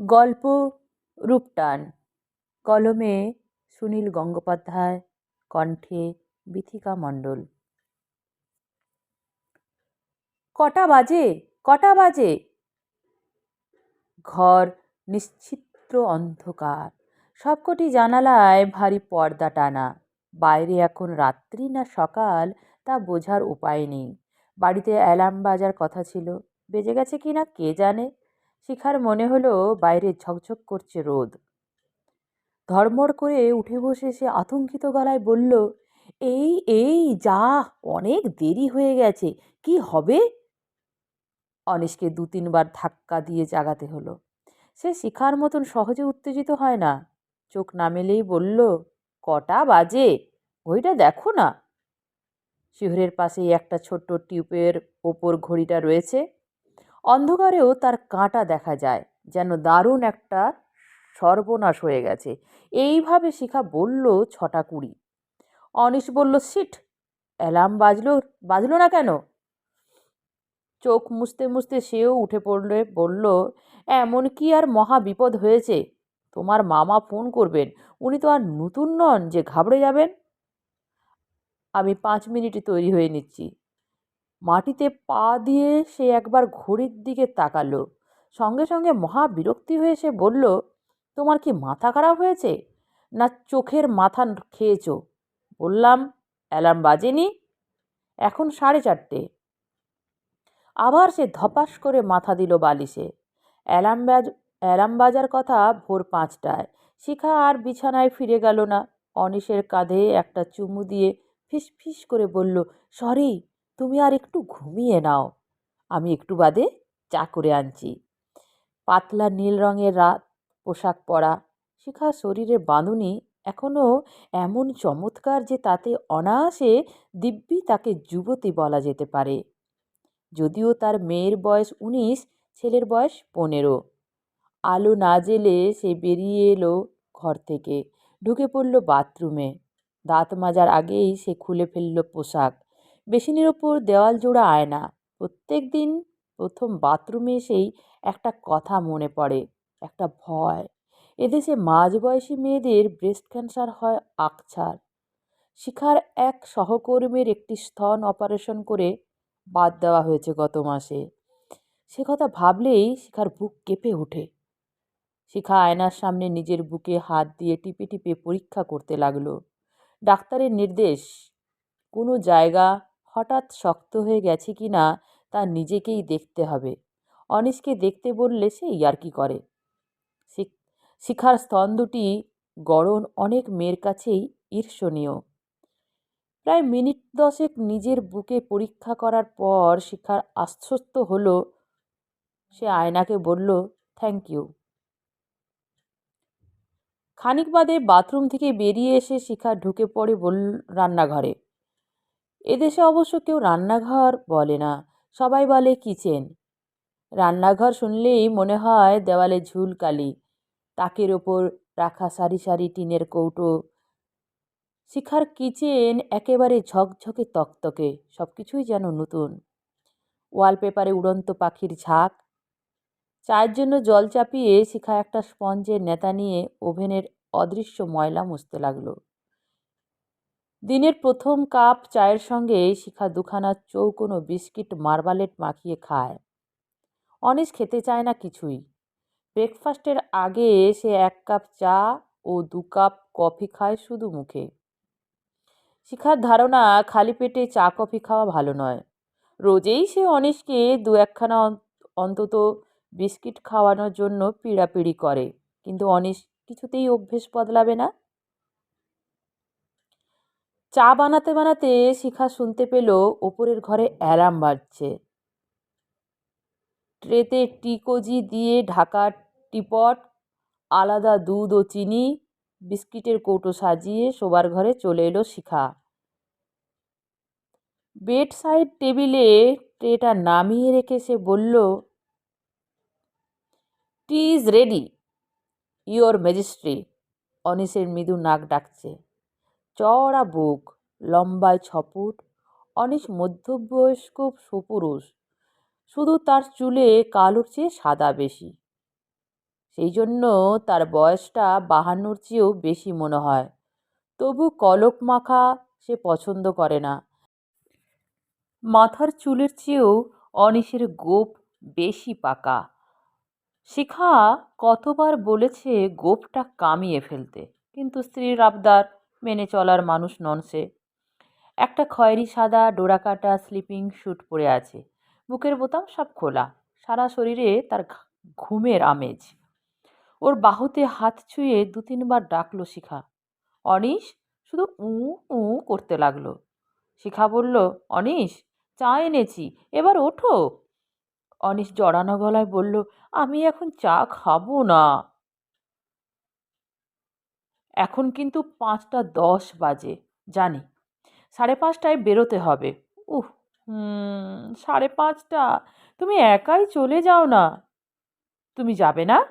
গল্প রূপটান। কলমে সুনীল গঙ্গোপাধ্যায়, কণ্ঠে বিথিকা মণ্ডল। কটা বাজে? কটা বাজে? ঘর নিশ্চিত্র অন্ধকার। সবকটি জানালায় ভারী পর্দা টানা। বাইরে এখন রাত্রি না সকাল, তা বোঝার উপায় নেই। বাড়িতে অ্যালার্ম বাজার কথা ছিল। বেজে গেছে কি না কে জানে? শিখার মনে হলো বাইরে ঝকঝক করছে রোদ। ধর্মড় করে উঠে বসে সে আতঙ্কিত গলায় বলল, এই এই, যা, অনেক দেরি হয়ে গেছে, কি হবে? অনিশকে দু, তিনবার ধাক্কা দিয়ে জাগাতে হলো। সে শিখার মতন সহজে উত্তেজিত হয় না। চোখ নামেলেই বলল, কটা বাজে? ঘড়িটা দেখো না। শিহরের পাশেই একটা ছোট্ট টিউবের ওপর ঘড়িটা রয়েছে। অন্ধকারেও তার কাঁটা দেখা যায়, যেন দারুণ একটা সর্বনাশ হয়ে গেছে। এইভাবে শিখা বলল ছটা কুড়ি। অনিশ বলল সিট অ্যালার্ম বাজলো বাজলো না কেন? চোখ মুছতে মুছতে সেও উঠে পড়লে, বলল, এমন কি আর মহা বিপদ হয়েছে? তোমার মামা ফোন করবেন, উনি তো আর নতুন নন, যে ঘাবড়ে যাবেন? আমি পাঁচ মিনিটে তৈরি হয়ে নিচ্ছি। মাটিতে পা দিয়ে সে একবার ঘড়ির দিকে তাকালো। সঙ্গে সঙ্গে মহা বিরক্তি হয়ে সে বলল, তোমার কি মাথা খারাপ হয়েছে? না চোখের মাথা খেয়েছো? বললাম, অ্যালার্ম বাজেনি। এখন সাড়ে চারটে। আবার সে ধপাস করে মাথা দিল বালিশে। অ্যালার্ম বাজ, অ্যালার্ম বাজার কথা ভোর পাঁচটায়। শিখা আর বিছানায় ফিরে গেল না। অনিশের কাঁধে একটা চুমু দিয়ে ফিস ফিস করে বলল, সরি তুমি আর একটু ঘুমিয়ে নাও। আমি একটু বাদে চা করে আনছি। পাতলা নীল রঙের রাত, পোশাক পরা, শিখা শরীরের বাঁধুনি এখনও এমন চমৎকার যে তাতে অনায়াসে দিব্যি তাকে যুবতী বলা যেতে পারে। যদিও তার মেয়ের বয়স উনিশ, ছেলের বয়স পনেরো। আলো না জেলে সে বেরিয়ে এলো ঘর থেকে। ঢুকে পড়ল বাথরুমে। দাঁত মাজার আগেই সে খুলে ফেলল পোশাক। বেসিনের ওপর দেওয়াল জোড়া আয়না। প্রত্যেক দিন প্রথম বাথরুমে এসেই একটা কথা মনে পড়ে, একটা ভয়। এদেশে মাঝবয়সী মেয়েদের ব্রেস্ট ক্যান্সার হয় আকছার। শিখার এক সহকর্মীর একটি স্তন অপারেশন করে বাদ দেওয়া হয়েছে গত মাসে। সে কথা ভাবলেই শিখার বুক কেঁপে ওঠে। শিখা আয়নার সামনে নিজের বুকে হাত দিয়ে টিপে টিপে পরীক্ষা করতে লাগল। ডাক্তারের নির্দেশ, কোনো জায়গা হঠাৎ শক্ত হয়ে গেছে কি না তা নিজেকেই দেখতে হবে। অনিশকে দেখতে বললে সে ইয়ার্কি করে? শিখার স্তন দুটি গড়ন অনেক মেয়ের কাছেই ঈর্ষণীয়। প্রায় মিনিট দশেক নিজের বুকে পরীক্ষা করার পর শিখার আশ্বস্ত হলো। সে আয়নাকে বলল থ্যাংক ইউ খানিক বাদে বাথরুম থেকে বেরিয়ে এসে শিখা ঢুকে পড়ে বল, রান্নাঘরে। এদেশে অবশ্য কেউ রান্নাঘর বলে না, সবাই বলে কিচেন। রান্নাঘর শুনলেই মনে হয় দেওয়ালে ঝুলকালি তাকের ওপর রাখা সারি সারি টিনের কৌটো। শিখার কিচেন একেবারে ঝকঝকে তকতকে সব কিছুই যেন নতুন। ওয়ালপেপারে উড়ন্ত পাখির ঝাঁক। চায়ের জন্য জল চাপিয়ে শিখা একটা স্পঞ্জের নেতা নিয়ে ওভেনের অদৃশ্য ময়লা মুছতে লাগল। দিনের প্রথম কাপ চায়ের সঙ্গে শিখা দুখানা চৌকোনো বিস্কিট মার্বালেট মাখিয়ে খায়। অনিশ খেতে চায় না কিছুই। ব্রেকফাস্টের আগে সে এক কাপ চা ও দু কাপ কফি খায় শুধু মুখে। শিখার ধারণা, খালি পেটে চা কফি খাওয়া ভালো নয়। রোজেই সে অনিশকে দু একখানা অন্তত বিস্কিট খাওয়ানোর জন্য পিড়াপিড়ি করে। কিন্তু অনিশ কিছুতেই অভ্যেস বদলাবে না। চা বানাতে বানাতে শিখা শুনতে পেল, ওপরের ঘরে অ্যালার্ম বাজছে। ট্রেতে টিকোজি দিয়ে ঢাকা টিপট, আলাদা দুধ ও চিনি, বিস্কিটের কৌটো সাজিয়ে শোবার ঘরে চলে এলো শিখা। বেড সাইড টেবিলে ট্রেটা নামিয়ে রেখে সে বলল, tea is ready your majesty. অনিশের মৃদু নাক ডাকছে। চওড়া বুক, লম্বায় ছপুট অনিশ মধ্যবয়স্ক সুপুরুষ। শুধু তার চুলে কালোর চেয়ে সাদা বেশি। সেই জন্য তার বয়সটা বাহান্নর চেয়েও বেশি মনে হয়। তবু কলক মাখা সে পছন্দ করে না। মাথার চুলের চেয়েও অনিশের গোপ বেশি পাকা। শিখা কতবার বলেছে গোপটা কামিয়ে ফেলতে, কিন্তু স্ত্রীর আবদার মেনে চলার মানুষ নন সে। একটা খয়েরি সাদা ডোরাকাটা স্লিপিং স্যুট পরে আছে। বুকের বোতাম সব খোলা। সারা শরীরে তার ঘুমের আমেজ। ওর বাহুতে হাত ছুঁয়ে দু তিনবার ডাকলো শিখা। অনিশ শুধু উ উ করতে লাগল। শিখা বলল, অনিশ, চা এনেছি, এবার ওঠো। অনিশ জড়ানো গলায় বলল, আমি এখন চা খাব না। এখন কিন্তু পাঁচটা দশ বাজে, জানি। সাড়ে পাঁচটায় বেরোতে হবে। উহ সাড়ে পাঁচটা? তুমি একাই চলে যাও না? তুমি যাবে না?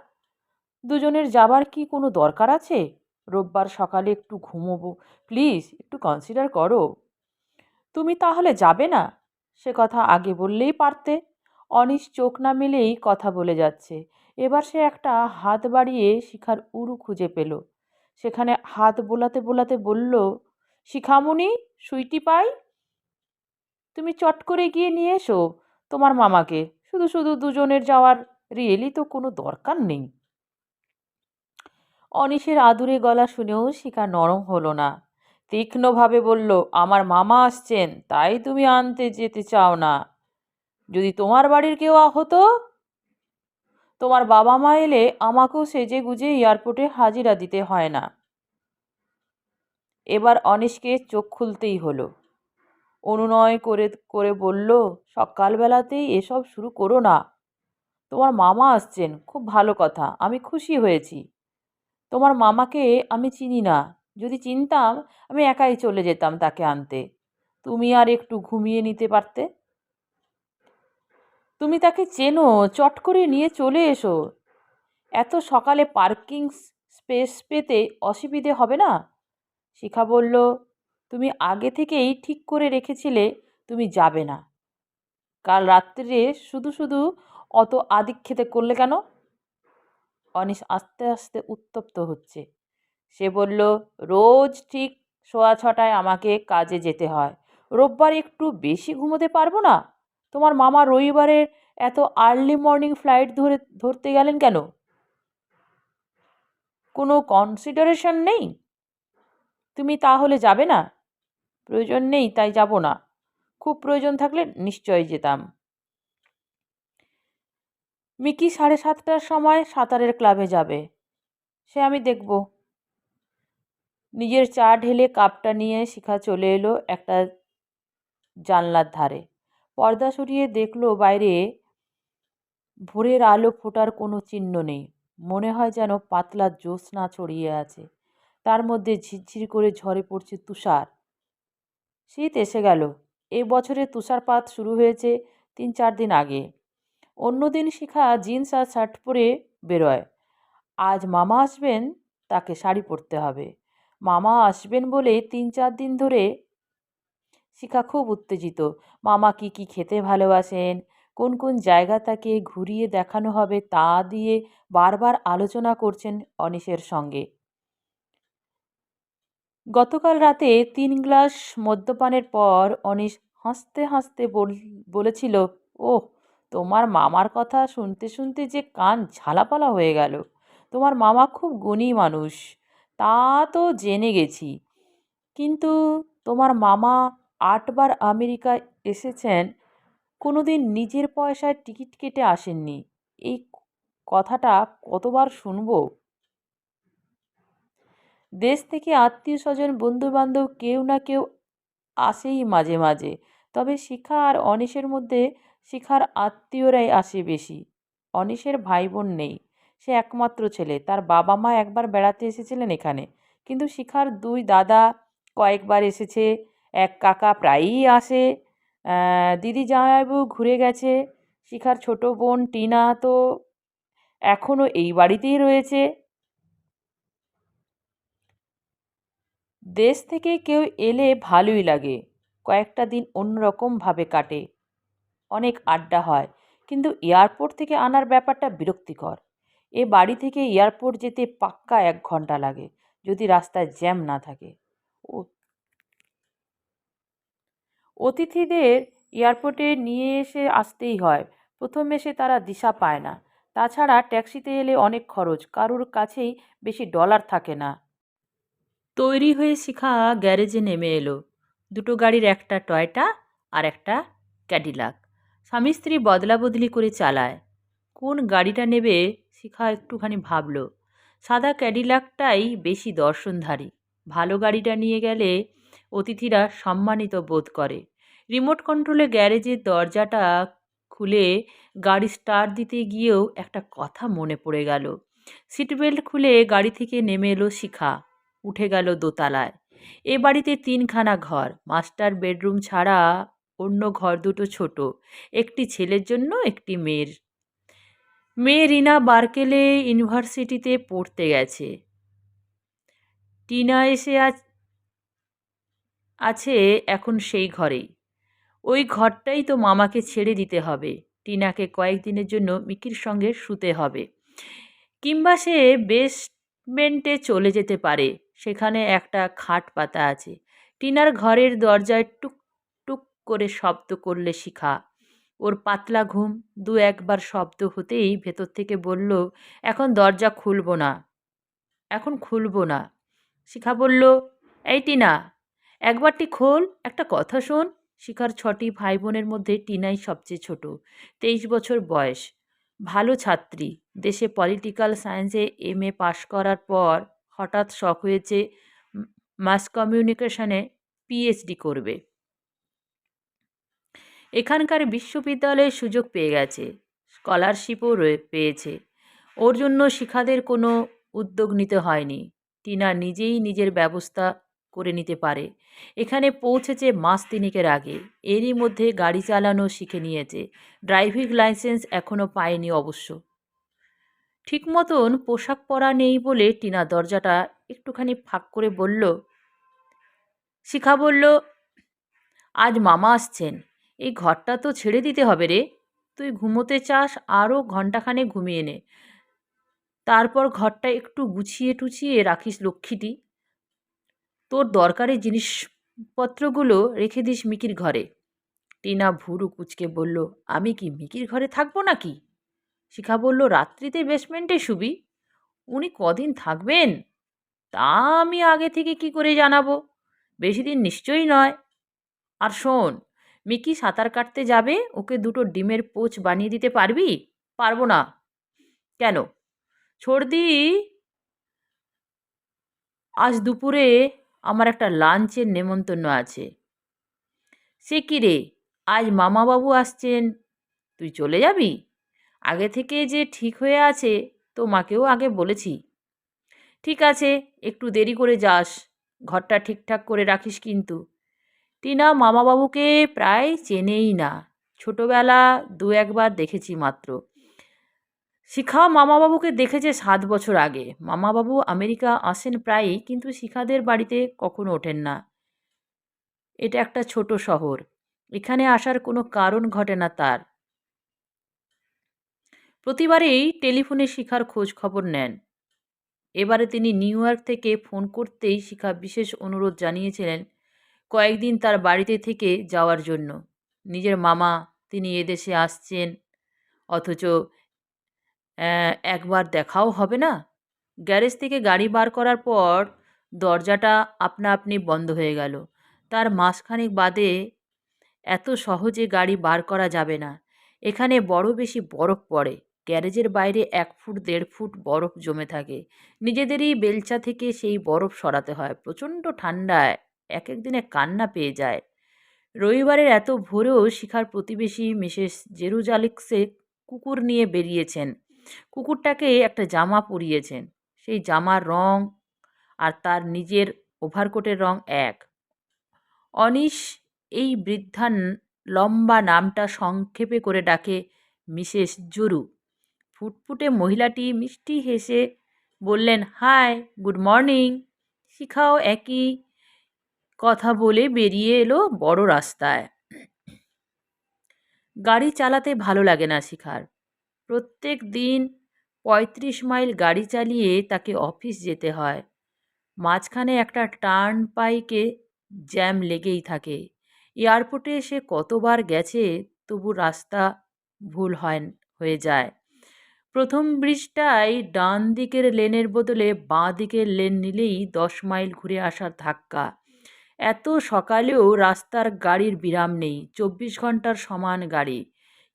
দুজনের যাবার কি কোনো দরকার আছে? রোববার সকালে একটু ঘুমোবো। প্লিজ, একটু কনসিডার করো। তুমি তাহলে যাবে না? সে কথা আগে বললেই পারতে। অনিশ চোখ না মেলেই কথা বলে যাচ্ছে। এবার সে একটা হাত বাড়িয়ে শিখার উরু খুঁজে পেল। সেখানে হাত বোলাতে বোলাতে বলল, শিখামণি, সুইটি পাই? তুমি চট করে গিয়ে নিয়ে এসো তোমার মামাকে। শুধু শুধু দুজনের যাওয়ার রিয়েলি তো কোনো দরকার নেই। অনিশের আদুরে গলা শুনেও শিখা নরম হলো না। তীক্ষ্ণভাবে বলল, আমার মামা আসছেন, তাই তুমি আনতে যেতে চাও না। যদি তোমার বাড়ির কেউ হতো তোমার বাবা মা এলে আমাকেও সেজে গুজে এয়ারপোর্টে হাজিরা দিতে হয় না। এবার অনিশকে চোখ খুলতেই হলো। অনুনয় করে করে বলল, সকালবেলাতেই এসব শুরু করো না। তোমার মামা আসছেন, খুব ভালো কথা, আমি খুশি হয়েছি। তোমার মামাকে আমি চিনি না, যদি চিনতাম আমি একাই চলে যেতাম তাকে আনতে। তুমি আর একটু ঘুমিয়ে নিতে পারতে? তুমি তাকে চেনো, চট করে নিয়ে চলে এসো। এত সকালে পার্কিং স্পেস পেতে অসুবিধে হবে না? শিখা বলল, তুমি আগে থেকেই ঠিক করে রেখেছিলে, তুমি যাবে না। কাল রাত্রে শুধু শুধু অত আদিক্ষেতে করলে কেন? অনিশ আস্তে আস্তে উত্তপ্ত হচ্ছে। সে বলল, রোজ ঠিক সোয়া ছটায় আমাকে কাজে যেতে হয়। রোববার একটু বেশি ঘুমোতে পারব না? তোমার মামা রবিবারে এত আর্লি মর্নিং ফ্লাইট ধরে, ধরতে গেলেন কেন? কোনো কনসিডারেশন নেই? তুমি তাহলে যাবে না? প্রয়োজন নেই, তাই যাব না। খুব প্রয়োজন থাকলে নিশ্চয়ই যেতাম। মিকি সাড়ে সাতটার সময় সাঁতারের ক্লাবে যাবে। সে আমি দেখব। নিজের চা ঢেলে কাপটা নিয়ে শিখা চলে এলো একটা জানলার ধারে। পর্দা সরিয়ে দেখল বাইরে ভোরের আলো ফোটার কোনো চিহ্ন নেই। মনে হয় যেন পাতলা জ্যোৎস্না ছড়িয়ে আছে। তার মধ্যে ঝিরঝির করে ঝরে পড়ছে তুষার। শীত এসে গেল। এ বছরে তুষারপাত শুরু হয়েছে তিন চার দিন আগে। অন্যদিন শিখা জিন্স আর শার্ট পরে বেরোয়। আজ মামা আসবেন, তাকে শাড়ি পরতে হবে। মামা আসবেন বলে তিন চার দিন ধরে শিখা খুব উত্তেজিত। মামা কি কি খেতে ভালোবাসেন? কোন কোন জায়গা তাকে ঘুরিয়ে দেখানো হবে তা দিয়ে বারবার আলোচনা করছেন অনিশের সঙ্গে। গতকাল রাতে তিন গ্লাস মদ্যপানের পর অনিশ হাসতে হাসতে বল- বলেছিল ও তোমার মামার কথা শুনতে শুনতে যে কান ঝালাপালা হয়ে গেল। তোমার মামা খুব গুণী মানুষ। তা তো জেনে গেছি। কিন্তু তোমার মামা আটবার আমেরিকায় এসেছেন, কোনোদিন নিজের পয়সায় টিকিট কেটে আসেননি। এই কথাটা কতবার শুনব? দেশ থেকে আত্মীয় স্বজন বন্ধুবান্ধব কেউ না কেউ আসেই মাঝে মাঝে, তবে শিখা আর অনিশের মধ্যে শিখার আত্মীয়রাই আসে বেশি। অনিশের ভাই বোন নেই, সে একমাত্র ছেলে, তার বাবা মা একবার বেড়াতে এসেছিলেন এখানে, কিন্তু শিখার দুই দাদা কয়েকবার এসেছে এক কাকা প্রায়ই আসে। দিদি জামাইবাবু ঘুরে গেছে। শিখার ছোট বোন টিনা তো এখনও এই বাড়িতেই রয়েছে। দেশ থেকে কেউ এলে ভালোই লাগে। কয়েকটা দিন অন্যরকমভাবে কাটে। অনেক আড্ডা হয়। কিন্তু এয়ারপোর্ট থেকে আনার ব্যাপারটা বিরক্তিকর। এ বাড়ি থেকে এয়ারপোর্ট যেতে পাক্কা এক ঘণ্টা লাগে, যদি রাস্তায় জ্যাম না থাকে। ও অতিথিদের এয়ারপোর্টে নিয়ে এসে আসতেই হয়। প্রথম এসে তারা দিশা পায় না। তাছাড়া ট্যাক্সিতে এলে অনেক খরচ, কারুর কাছেই বেশি ডলার থাকে না। তৈরি হয়ে শিখা গ্যারেজে নেমে এলো। দুটো গাড়ির একটা টয়টা আর একটা ক্যাডিলাক স্বামী স্ত্রী বদলা বদলি করে চালায়। কোন গাড়িটা নেবে শিখা একটুখানি ভাবল। সাদা ক্যাডিলাকটাই বেশি দর্শনধারী। ভালো গাড়িটা নিয়ে গেলে অতিথিরা সম্মানিত বোধ করে। রিমোট কন্ট্রোলে গ্যারেজের দরজাটা খুলে গাড়ি স্টার্ট দিতে গিয়েও একটা কথা মনে পড়ে গেল। সিট বেল্ট খুলে গাড়ি থেকে নেমে এলো শিখা। উঠে গেল দোতলায়। এ বাড়িতে তিনখানা ঘর। মাস্টার বেডরুম ছাড়া অন্য ঘর দুটো ছোট। একটি ছেলের জন্য, একটি মেয়ের। মেয়ে রিনা বার্কেলে ইউনিভার্সিটিতে পড়তে গেছে। টিনা এসে আছে এখন সেই ঘরেই। ওই ঘরটাই তো মামাকে ছেড়ে দিতে হবে। টিনাকে কয়েকদিনের জন্য মিকির সঙ্গে শুতে হবে। কিংবা সে বেসমেন্টে চলে যেতে পারে। সেখানে একটা খাট পাতা আছে। টিনার ঘরের দরজায় টুক টুক করে শব্দ করলে শিখা। ওর পাতলা ঘুম দু একবার শব্দ হতেই ভেতর থেকে বলল, এখন দরজা খুলব না। এখন খুলব না। শিখা বলল, এই টিনা একবারটি খোল, একটা কথা শোন। শিখার ছটি ভাই বোনের মধ্যে টিনাই সবচেয়ে ছোট, তেইশ বছর বয়স। ভালো ছাত্রী, দেশে পলিটিক্যাল সায়েন্সে এম এ পাশ করার পর হঠাৎ শখ হয়েছে মাস কমিউনিকেশনে পিএইচডি করবে। এখানকার বিশ্ববিদ্যালয়ে সুযোগ পেয়ে গেছে, স্কলারশিপও পেয়েছে। ওর জন্য শিখাদের কোনো উদ্যোগ নিতে হয়নি। টিনা নিজেই নিজের ব্যবস্থা করে নিতে পারে। এখানে পৌঁছেছে মাস তিনেকের আগে। এরই মধ্যে গাড়ি চালানো শিখে নিয়েছে। ড্রাইভিং লাইসেন্স এখনও পায়নি অবশ্য। ঠিক মতন পোশাক পরা নেই বলে টিনা দরজাটা একটুখানি ফাঁক করে বলল, শিখা বলল, আজ মামা আসছেন। এই ঘরটা তো ছেড়ে দিতে হবে রে। তুই ঘুমোতে চাস, আরও ঘন্টাখানে ঘুমিয়ে নে। তারপর ঘরটা একটু গুছিয়ে টুছিয়ে রাখিস লক্ষ্মীটি। তোর দরকারি জিনিসপত্রগুলো রেখে দিস মিকির ঘরে। টিনা ভুরু কুচকে বলল, আমি কি মিকির ঘরে থাকব নাকি? শিখা বলল, রাত্রিতে বেসমেন্টে শুবি উনি কদিন থাকবেন? তা আমি আগে থেকে কি করে জানাব? বেশি দিন নিশ্চয়ই নয়। আর শোন, মিকি সাঁতার কাটতে যাবে, ওকে দুটো ডিমের পোচ বানিয়ে দিতে পারবি? পারব না। কেন? ছর্দি আজ দুপুরে আমার একটা লাঞ্চের নেমন্তন্ন আছে। সে কি রে? আজ মামাবাবু আসছেন। তুই চলে যাবি? আগে থেকে যে ঠিক হয়ে আছে তো মাকেও আগে বলেছি। ঠিক আছে, একটু দেরি করে যাস। ঘরটা ঠিকঠাক করে রাখিস কিন্তু। টিনা মামাবাবুকে প্রায় চেনেই না। ছোটোবেলা দু একবার দেখেছি মাত্র। শিখা মামাবাবুকে দেখেছে সাত বছর আগে। মামাবাবু আমেরিকা আসেন প্রায়ই, কিন্তু শিখাদের বাড়িতে কখনো ওঠেন না। এটা একটা ছোট শহর। এখানে আসার কোনো কারণ ঘটে না তার। প্রতিবারেই টেলিফোনে শিখার খোঁজ খবর নেন। এবারে তিনি নিউ ইয়র্ক থেকে ফোন করতেই শিখা বিশেষ অনুরোধ জানিয়েছিলেন কয়েকদিন তার বাড়িতে থেকে যাওয়ার জন্য। নিজের মামা, তিনি এদেশে আসছেন, অথচ একবার দেখাও হবে না? গ্যারেজ থেকে গাড়ি বার করার পর দরজাটা আপনা আপনি বন্ধ হয়ে গেল। তার মাসখানেক বাদে এত সহজে গাড়ি বার করা যাবে না। এখানে বড় বেশি বরফ পড়ে। গ্যারেজের বাইরে এক ফুট, দেড় ফুট বরফ জমে থাকে। নিজেদেরই বেলচা থেকে সেই বরফ সরাতে হয়। প্রচণ্ড ঠান্ডায় এক এক দিনে কান্না পেয়ে যায়। রবিবারের এত ভোরেও শিখার প্রতিবেশী মিসেস জেরুজালিক্সে কুকুর নিয়ে বেরিয়েছেন। কুকুরটাকে একটা জামা পরিয়েছেন। সেই জামার রং আর তার নিজের ওভারকোটের রং এক। অনিশ এই বৃদ্ধা লম্বা নামটা সংক্ষেপে করে ডাকে মিসেস জুরু। ফুটফুটে মহিলাটি মিষ্টি হেসে বললেন, হাই, গুড মর্নিং। শিখাও একই কথা বলে বেরিয়ে এলো বড় রাস্তায়। গাড়ি চালাতে ভালো লাগে না শিখার। প্রত্যেক দিন পঁয়ত্রিশ মাইল গাড়ি চালিয়ে তাকে অফিস যেতে হয়। মাঝখানে একটা টার্ন পাইকে জ্যাম লেগেই থাকে। এয়ারপোর্টে সে কতবার গেছে তবু রাস্তা ভুল হয়, হয়ে যায়। প্রথম ব্রিজটায় ডান দিকের লেনের বদলে বাঁ দিকের লেন নিলেই দশ মাইল ঘুরে আসার ধাক্কা। এত সকালেও রাস্তার গাড়ির বিরাম নেই, চব্বিশ ঘণ্টার সমান গাড়ি।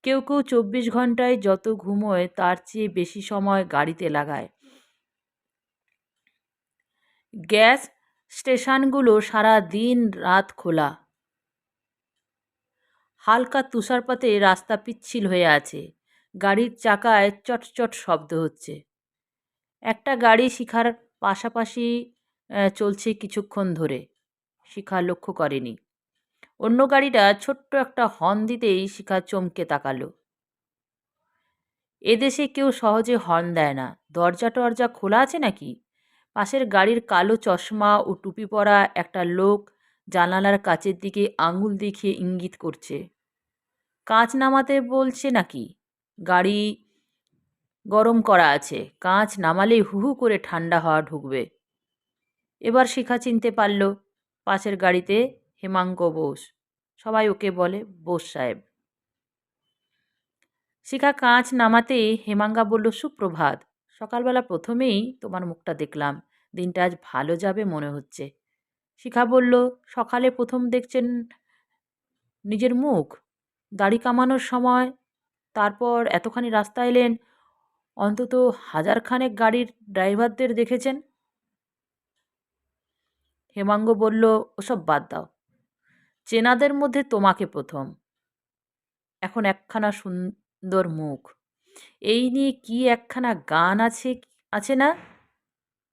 কেউ কেউ চব্বিশ ঘন্টায় যত ঘুমোয়, তার চেয়ে বেশি সময় গাড়িতে লাগায়। গ্যাস স্টেশনগুলো সারা দিন রাত খোলা। হালকা তুষারপাতে রাস্তা পিচ্ছিল হয়ে আছে। গাড়ির চাকায় চটচট শব্দ হচ্ছে। একটা গাড়ি শিখার পাশাপাশি চলছে কিছুক্ষণ ধরে। শিখা লক্ষ্য করেনি। অন্য গাড়িটা ছোট্ট একটা হর্ন দিতেই শিখা চমকে তাকালো। এদেশে কেউ সহজে হর্ন দেয় না। দরজা টরজা খোলা আছে নাকি? পাশের গাড়ির কালো চশমা ও টুপি পরা একটা লোক জানালার কাচের দিকে আঙুল দেখিয়ে ইঙ্গিত করছে। কাঁচ নামাতে বলছে নাকি? গাড়ি গরম করা আছে। কাঁচ নামালেই হু হু করে ঠান্ডা হওয়া ঢুকবে। এবার শিখা চিনতে পারল, পাশের গাড়িতে হেমাঙ্গ বোস। সবাই ওকে বলে বোস সাহেব। শিখা কাঁচ নামাতেই হেমাঙ্গা বলল, সুপ্রভাত। সকালবেলা প্রথমেই তোমার মুখটা দেখলাম। দিনটা আজ ভালো যাবে মনে হচ্ছে। শিখা বলল, সকালে প্রথম দেখছেন নিজের মুখ? দাড়ি কামানোর সময়? তারপর এতখানি রাস্তা এলেন? অন্তত হাজারখানেক গাড়ির ড্রাইভারদের দেখেছেন? হেমাঙ্গ বলল, ওসব বাদ দাও। চেনাদের মধ্যে তোমাকে প্রথম। এখন একখানা সুন্দর মুখ। এই নিয়ে কি একখানা গান আছে আছে না?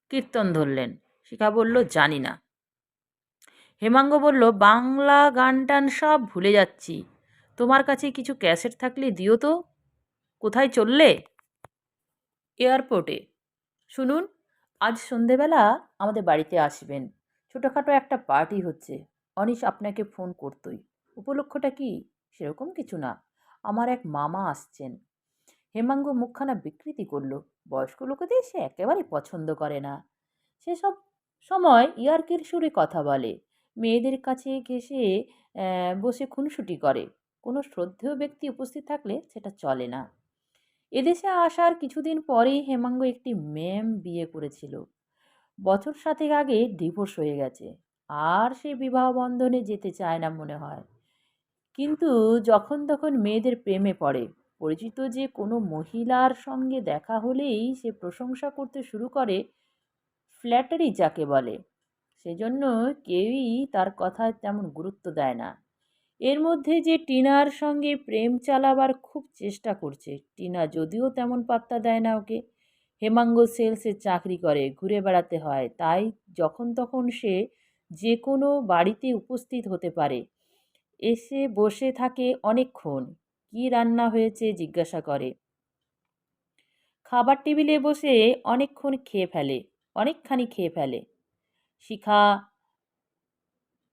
কীর্তন ধরলেন। শিখা বলল, জানি না। হেমাঙ্গ বলল, বাংলা গান টান সব ভুলে যাচ্ছি। তোমার কাছে কিছু ক্যাসেট থাকলে দিও তো। কোথায় চললে? এয়ারপোর্টে। শুনুন, আজ সন্ধেবেলা আমাদের বাড়িতে আসবেন। ছোটোখাটো একটা পার্টি হচ্ছে। অনিশ আপনাকে ফোন করতই। উপলক্ষটা কি? সেরকম কিছু না। আমার এক মামা আসছেন। হেমাঙ্গ মুখখানা বিকৃতি করল। বয়স্ক লোকেদের সে একেবারে পছন্দ করে না। সেসব সময় ইয়ার্কের সুরে কথা বলে। মেয়েদের কাছে ঘেসে বসে খুনসুটি করে। কোনো শ্রদ্ধেয় ব্যক্তি উপস্থিত থাকলে সেটা চলে না। এদেশে আসার কিছুদিন পরেই হেমাঙ্গ একটি ম্যাম বিয়ে করেছিল। বছর সাতেক আগে ডিভোর্স হয়ে গেছে। আর সে বিবাহ বন্ধনে যেতে চায় না মনে হয়। কিন্তু যখন তখন মেয়েদের প্রেমে পড়ে। পরিচিত যে কোনো মহিলার সঙ্গে দেখা হলেই সে প্রশংসা করতে শুরু করে, ফ্ল্যাটারি যাকে বলে। সেজন্য কেউই তার কথায় তেমন গুরুত্ব দেয় না। এর মধ্যে যে টিনার সঙ্গে প্রেম চালাবার খুব চেষ্টা করছে, টিনা যদিও তেমন পাত্তা দেয় না ওকে। হেমাঙ্গ সেলসে চাকরি করে, ঘুরে বেড়াতে হয়। তাই যখন তখন সে যে কোনো বাড়িতে উপস্থিত হতে পারে। এসে বসে থাকে অনেকক্ষণ। কি রান্না হয়েছে জিজ্ঞাসা করে। খাবার টেবিলে বসে অনেকক্ষণ খেয়ে ফেলে, অনেকখানি খেয়ে ফেলে। শিখা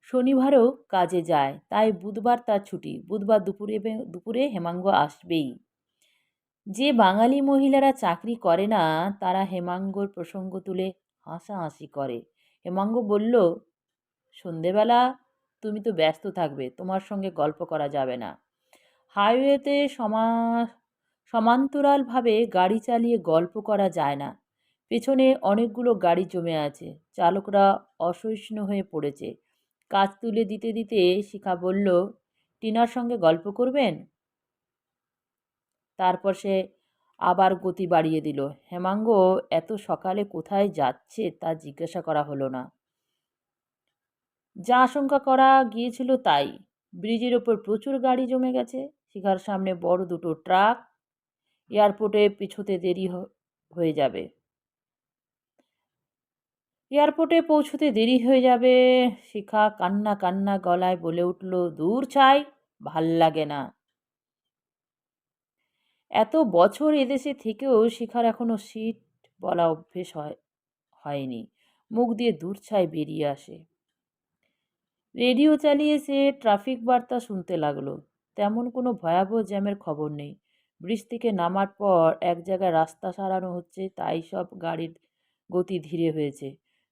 শনিবারও কাজে যায়, তাই বুধবার তার ছুটি। বুধবার দুপুরে দুপুরে হেমাঙ্গ আসবেই। যে বাঙালি মহিলারা চাকরি করে না, তারা হেমাঙ্গর প্রসঙ্গ তুলে হাসাহাসি করে। হেমাঙ্গ বলল সন্ধেবেলা তুমি তো ব্যস্ত থাকবে, তোমার সঙ্গে গল্প করা যাবে না। হাইওয়েতে সমা, সমান্তরালভাবে গাড়ি চালিয়ে গল্প করা যায় না। পেছনে অনেকগুলো গাড়ি জমে আছে, চালকরা অসহিষ্ণু হয়ে পড়েছে। কাজ তুলে দিতে দিতে শিখা বলল, টিনার সঙ্গে গল্প করবেন? তারপর সে আবার গতি বাড়িয়ে দিল, হেমাঙ্গ, এত সকালে কোথায় যাচ্ছে তা জিজ্ঞাসা করা হলো না। যা আশঙ্কা করা গিয়েছিল তাই। ব্রিজের ওপর প্রচুর গাড়ি জমে গেছে। শিখার সামনে বড় দুটো ট্রাক। এয়ারপোর্টে পিছোতে দেরি হয়ে যাবে। এয়ারপোর্টে পৌঁছতে দেরি হয়ে যাবে। শিখা কান্না কান্না গলায় বলে উঠল, দূর চাই ভালো লাগে না। এত বছর এদেশে থেকেও শিখার এখনও সিট বলা অভ্যেস হয়, হয়নি। মুখ দিয়ে দূর ছাই বেরিয়ে আসে। রেডিও চালিয়ে সে ট্রাফিক বার্তা শুনতে লাগল। তেমন কোনো ভয়াবহ জ্যামের খবর নেই। ব্রিজ থেকে নামার পর এক জায়গায় রাস্তা সারানো হচ্ছে, তাই সব গাড়ির গতি ধীরে হয়েছে।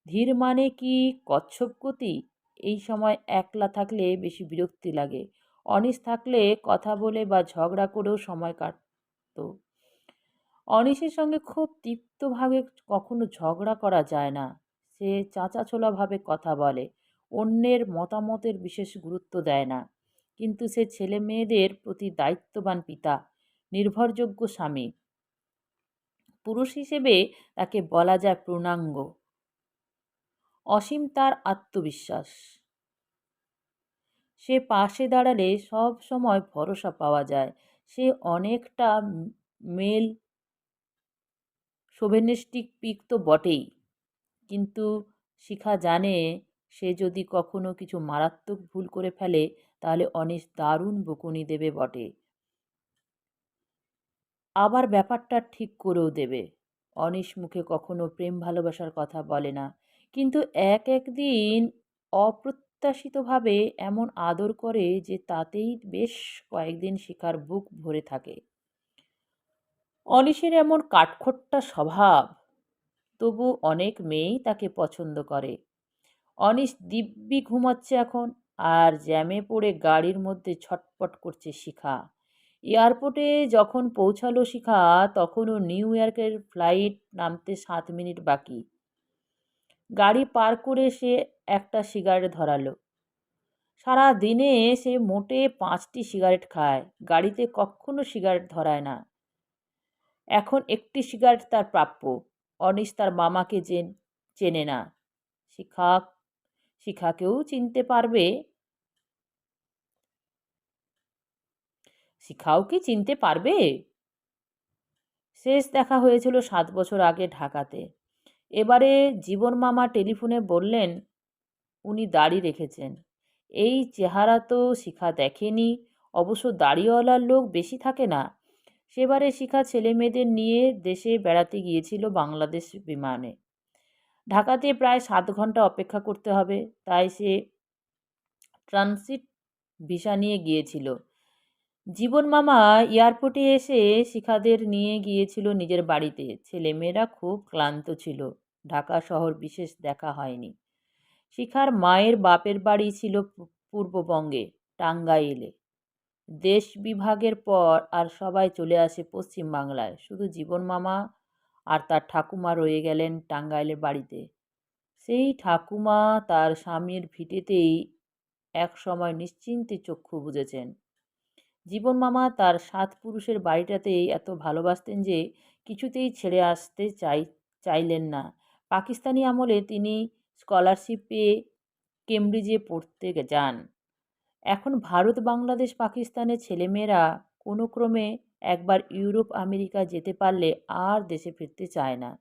ধীর মানে কি কচ্ছপ গতি? এই সময় একলা থাকলে বেশি বিরক্তি লাগে। অনিস থাকলে কথা বলে বা ঝগড়া করেও সময় কাটত। অনিসের সঙ্গে খুব তৃপ্তভাবে কখনো ঝগড়া করা যায় না। সে চাঁচাছোলাভাবে কথা বলে। অন্যের মতামতের বিশেষ গুরুত্ব দেয় না। কিন্তু সে ছেলে মেয়েদের প্রতি দায়িত্ববান পিতা, নির্ভরযোগ্য স্বামী। পুরুষ হিসেবে তাকে বলা যায় পূর্ণাঙ্গ। অসীম তার আত্মবিশ্বাস। সে পাশে দাঁড়ালে সব সময় ভরসা পাওয়া যায়। সে অনেকটা মেল সোভেনিস্টিক পিক তো বটেই। কিন্তু শিখা জানে সে যদি কখনো কিছু মারাত্মক ভুল করে ফেলে, তাহলে অনিশ দারুণ বকুনি দেবে বটে। আবার ব্যাপারটা ঠিক করেও দেবে। অনিশ মুখে কখনো প্রেম ভালোবাসার কথা বলে না। কিন্তু এক একদিন অপ্রত্যাশিতভাবে এমন আদর করে যে তাতেই বেশ কয়েকদিন শিকার বুক ভরে থাকে। অনিশের এমন কাঠখোট্টা স্বভাব, তবু অনেক মেয়েই তাকে পছন্দ করে। অনিশ দিব্যি ঘুমাচ্ছে এখন আর জ্যামে পড়ে গাড়ির মধ্যে ছটপট করছে শিখা। এয়ারপোর্টে যখন পৌঁছালো শিখা, তখনও নিউ ইয়র্কের ফ্লাইট নামতে সাত মিনিট বাকি। গাড়ি পার করে সে একটা সিগারেট ধরালো। সারা দিনে সে মোটে পাঁচটি সিগারেট খায়। গাড়িতে কখনো সিগারেট ধরায় না। এখন একটি সিগারেট তার প্রাপ্য। অনিশ তার মামাকে চেনে না। শিখা শিখাকেও চিনতে পারবে। শিখাও কি চিনতে পারবে? শেষ দেখা হয়েছিল সাত বছর আগে ঢাকাতে। এবারে জীবন মামা টেলিফোনে বললেন, উনি দাড়ি রেখেছেন। এই চেহারা তো শিখা দেখেনি। অবশ্য দাড়িওয়ালার লোক বেশি থাকে না। সেবারে শিখা ছেলে মেয়েদের নিয়ে দেশে বেড়াতে গিয়েছিল বাংলাদেশ বিমানে। ঢাকাতে প্রায় সাত ঘণ্টা অপেক্ষা করতে হবে। তাই সে ট্রানজিট ভিসা নিয়ে গিয়েছিল। জীবন মামা এয়ারপোর্টে এসে শিখাদের নিয়ে গিয়েছিল নিজের বাড়িতে। ছেলেমেয়েরা খুব ক্লান্ত ছিল। ঢাকা শহর বিশেষ দেখা হয়নি। শিখার মায়ের বাপের বাড়ি ছিল পূর্ববঙ্গে। টাঙ্গাইলে। দেশ বিভাগের পর আর সবাই চলে আসে পশ্চিম বাংলায় শুধু জীবন মামা আর তার ঠাকুমা রয়ে গেলেন টাঙ্গাইলের বাড়িতে। সেই ঠাকুমা তার স্বামীর ভিটেতেই এক সময় নিশ্চিন্তে চক্ষু বুঝেছেন জীবন মামা তার সাত পুরুষের বাড়িটাতেই এত ভালোবাসতেন যে কিছুতেই ছেড়ে আসতে চাই, চাইলেন না। পাকিস্তানি আমলে তিনি স্কলারশিপ পেয়ে কেমব্রিজে পড়তে যান। এখন ভারত, বাংলাদেশ, পাকিস্তানের ছেলেমেয়েরা কোনো ক্রমে একবার ইউরোপ, আমেরিকা যেতে পারলে আর দেশে ফিরতে চায় না।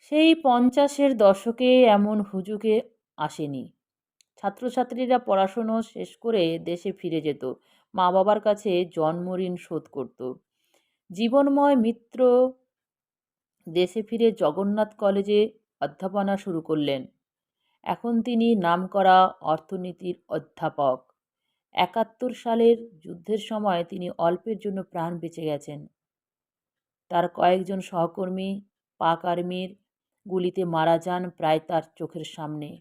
সেই পঞ্চাশের দশকে এমন হুজুকে আসেনি। ছাত্রছাত্রীরা পড়াশুনো শেষ করে দেশে ফিরে যেত। মা বাবার কাছে জন্মঋণ শোধ করত। জীবনময় মিত্র দেশে ফিরে জগন্নাথ কলেজে অধ্যাপনা শুরু করলেন। এখন তিনি নামকরা অর্থনীতির অধ্যাপক। একাত্তর সালের যুদ্ধের সময় তিনি অল্পের জন্য প্রাণ বেঁচে গেছেন। তার কয়েকজন সহকর্মী পাক আর্মির গুলিতে মারা যান প্রায় তার চোখের সামনে।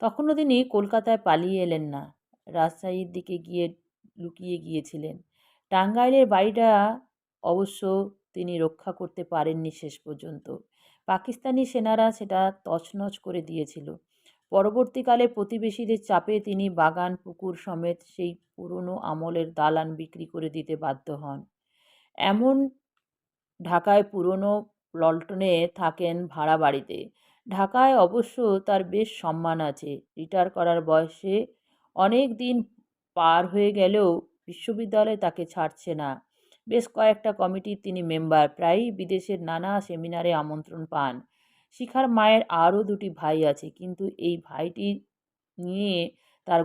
তখনও তিনি কলকাতায় পালিয়ে এলেন না, রাজশাহীর দিকে গিয়ে লুকিয়ে গিয়েছিলেন। টাঙ্গাইলের বাড়িটা অবশ্য তিনি রক্ষা করতে পারেননি শেষ পর্যন্ত। পাকিস্তানি সেনারা সেটা তছনছ করে দিয়েছিল। পরবর্তীকালে প্রতিবেশীদের চাপে তিনি বাগান, পুকুর সমেত সেই পুরনো আমলের দালান বিক্রি করে দিতে বাধ্য হন। এমন ঢাকায় পুরনো লল্টনে থাকেন ভাড়া বাড়িতে। ঢাকায় অবশ্য তার বেশ সম্মান আছে। রিটায়ার করার বয়সে অনেক দিন পার হয়ে গেলেও বিশ্ববিদ্যালয় তাকে ছাড়ছে না। বেশ কয়েকটা কমিটির তিনি মেম্বার। প্রায়ই বিদেশের নানা সেমিনারে আমন্ত্রণ পান। শিখার মায়ের আরও দুটি ভাই আছে। কিন্তু এই ভাইটি নিয়ে তার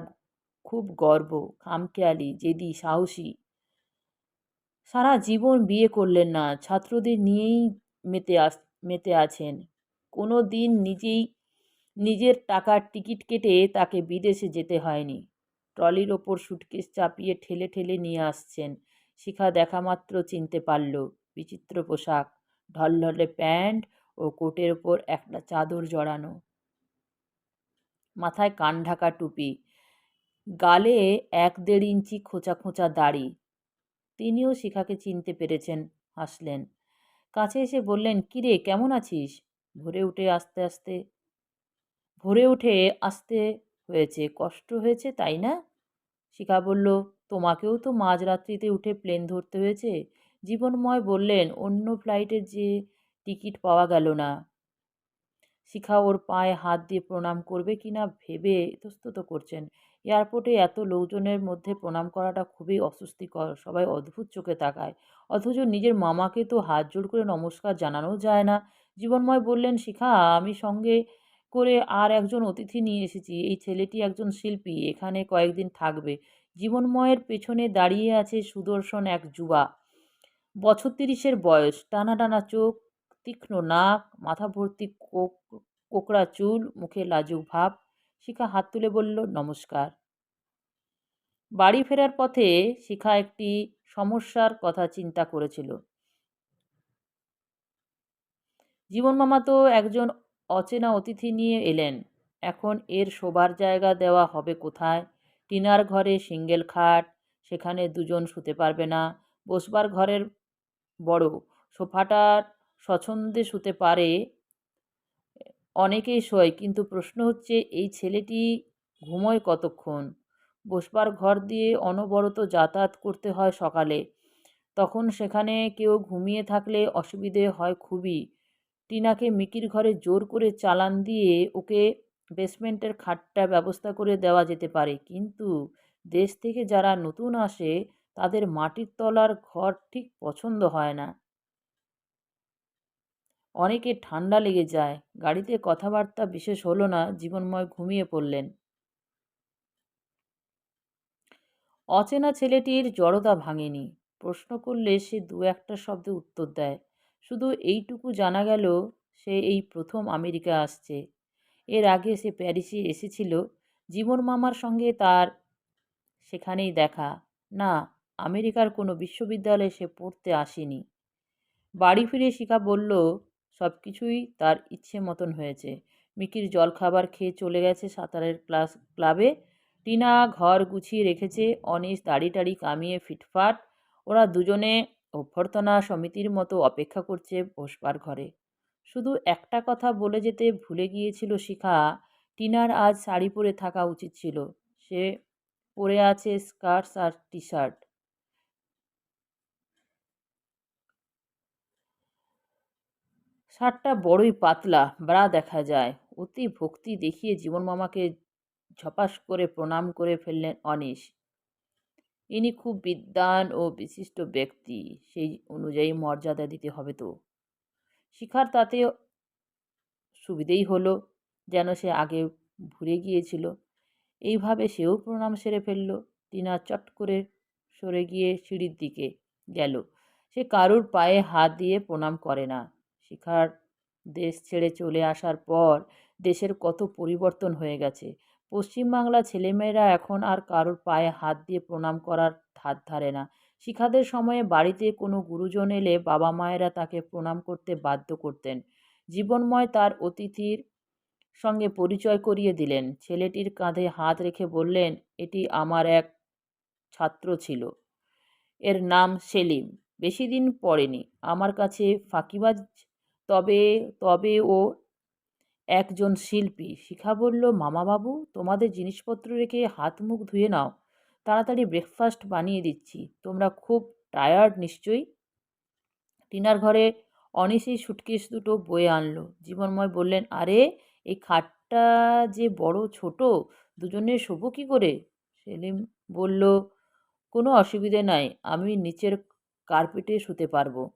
খুব গর্ব, খামখেয়ালি, জেদি, সাহসী। সারা জীবন বিয়ে করলেন না, ছাত্রদের নিয়েই মেতে আস, মেতে আছেন। কোনো দিন নিজেই, নিজের টাকার টিকিট কেটে তাকে বিদেশে যেতে হয়নি। ট্রলির ওপর সুটকেস চাপিয়ে ঠেলে ঠেলে নিয়ে আসছেন। শিখা দেখা মাত্র চিনতে পারল, বিচিত্র পোশাক, ঢলঢলে প্যান্ট ও কোটের ওপর একটা চাদর জড়ানো। মাথায় কান ঢাকা টুপি। গালে এক দেড় ইঞ্চি খোঁচা খোঁচা দাড়ি। তিনিও শিখাকে চিনতে পেরেছেন, হাসলেন। কাছে এসে বললেন, কিরে, কেমন আছিস? ভরে উঠে আস্তে আস্তে, ভরে উঠে আসতে হয়েছে, কষ্ট হয়েছে, তাই না? শিখা বলল, তোমাকেও তো মাঝরাত্রিতে উঠে প্লেন ধরতে হয়েছে। জীবনময় বললেন, অন্য ফ্লাইটের যে টিকিট পাওয়া গেল না। শিখা ওর পায়ে হাত দিয়ে প্রণাম করবে কি না ভেবে ইতস্তত করছেন। এয়ারপোর্টে এত লোকজনের মধ্যে প্রণাম করাটা খুবই অস্বস্তিকর, সবাই অদ্ভুত চোখে তাকায়। অথচ নিজের মামাকে তো হাত জোড় করে নমস্কার জানানো যায় না। জীবনময় বললেন, শিখা, আমি সঙ্গে করে আর একজন অতিথি নিয়ে এসেছি। এই ছেলেটি একজন শিল্পী, এখানে কয়েকদিন থাকবে। জীবনময়ের পেছনে দাঁড়িয়ে আছে সুদর্শন এক যুবা। বছর তিরিশের বয়স। টানা টানা চোখ তীক্ষ্ণ নাক, মাথা ভর্তি কোক, কোকড়া চুল, মুখে লাজুক ভাব। শিখা হাত তুলে বলল, নমস্কার। বাড়ি ফেরার পথে শিখা একটি সমস্যার কথা চিন্তা করেছিল। জীবন মামা তো একজন অচেনা অতিথি নিয়ে এলেন। এখন এর শোবার জায়গা দেওয়া হবে কোথায়? টিনার ঘরে সিঙ্গেল খাট, সেখানে দুজন শুতে পারবে না। বসবার ঘরের বড় সোফাটার স্বচ্ছন্দে শুতে পারে, অনেকেই শোয়। কিন্তু প্রশ্ন হচ্ছে, এই ছেলেটি ঘুমোয় কতক্ষণ? বসবার ঘর দিয়ে অনবরত যাতায়াত করতে হয় সকালে। তখন সেখানে কেউ ঘুমিয়ে থাকলে অসুবিধে হয় খুবই। টিনাকে মিকির ঘরে জোর করে চালান দিয়ে ওকে বেসমেন্টের খাটটা ব্যবস্থা করে দেওয়া যেতে পারে। কিন্তু দেশ থেকে যারা নতুন আসে, তাদের মাটির তলার ঘর ঠিক পছন্দ হয় না। অনেকে ঠান্ডা লেগে যায়। গাড়িতে কথাবার্তা বিশেষ হলো না, জীবনময় ঘুমিয়ে পড়লেন। অচেনা ছেলেটির জড়তা ভাঙেনি। প্রশ্ন করলে সে দু একটা শব্দে উত্তর দেয়। শুধু এইটুকু জানা গেল, সে এই প্রথম আমেরিকা আসছে। এর আগে সে প্যারিসে এসেছিল। জীবন মামার সঙ্গে তার সেখানেই দেখা। না, আমেরিকার কোনো বিশ্ববিদ্যালয়ে সে পড়তে আসেনি। বাড়ি ফিরে শিখা বলল সব কিছুই তার ইচ্ছে মতন হয়েছে। মিকির জলখাবার খেয়ে চলে গেছে সাঁতারের ক্লাস ক্লাবে। টিনা ঘর গুছিয়ে রেখেছে, অনিশ দাড়ি টাড়ি কামিয়ে ফিটফাট। ওরা দুজনে অভ্যর্থনা সমিতির মতো অপেক্ষা করছে বসবার ঘরে। শুধু একটা কথা বলে যেতে ভুলে গিয়েছিল শিখা। টিনার আজ শাড়ি পরে থাকা উচিত ছিল। সে পরে আছে স্কার্টস আর টি শার্ট শার্টটা বড়ই পাতলা, ব্রা দেখা যায়। অতি ভক্তি দেখিয়ে জীবন মামাকে ঝপাস করে প্রণাম করে ফেললেন অনিশ। ইনি খুব বিদ্বান ও বিশিষ্ট ব্যক্তি, সেই অনুযায়ী মর্যাদা দিতে হবে তো। শিখার তাতে সুবিধেই হলো যেন সে আগে ভুলে গিয়েছিল। এইভাবে সেও প্রণাম সেরে ফেলল। টিনা চট করে সরে গিয়ে সিঁড়ির দিকে গেল। সে কারুর পায়ে হাত দিয়ে প্রণাম করে না। শিখার দেশ ছেড়ে চলে আসার পর দেশের কত পরিবর্তন হয়ে গেছে। পশ্চিমবাংলা ছেলেমেয়েরা এখন আর কারোর পায়ে হাত দিয়ে প্রণাম করার ধার ধারে না। শিখাদের সময়ে বাড়িতে কোনো গুরুজন এলে বাবা মায়েরা তাকে প্রণাম করতে বাধ্য করতেন। জীবনময় তার অতিথির সঙ্গে পরিচয় করিয়ে দিলেন। ছেলেটির কাঁধে হাত রেখে বললেন, এটি আমার এক ছাত্র ছিল। এর নাম সেলিম। বেশি দিন পড়েনি। আমার কাছে ফাঁকিবাজ তবে তবে ও একজন শিল্পী। শিখা বলল মামাবাবু তোমাদের জিনিসপত্র রেখে হাত মুখ ধুয়ে নাও। তাড়াতাড়ি ব্রেকফাস্ট বানিয়ে দিচ্ছি। তোমরা খুব টায়ার্ড নিশ্চয়ই? টিনার ঘরে অনিশেই সুটকেস দুটো বয়ে আনলো। জীবনময় বললেন, আরে, এই খাটটা যে বড় ছোট দুজনে শোবো কী করে? সেলিম বলল, কোনো অসুবিধে নাই, আমি নিচের কার্পেটে শুতে পারব।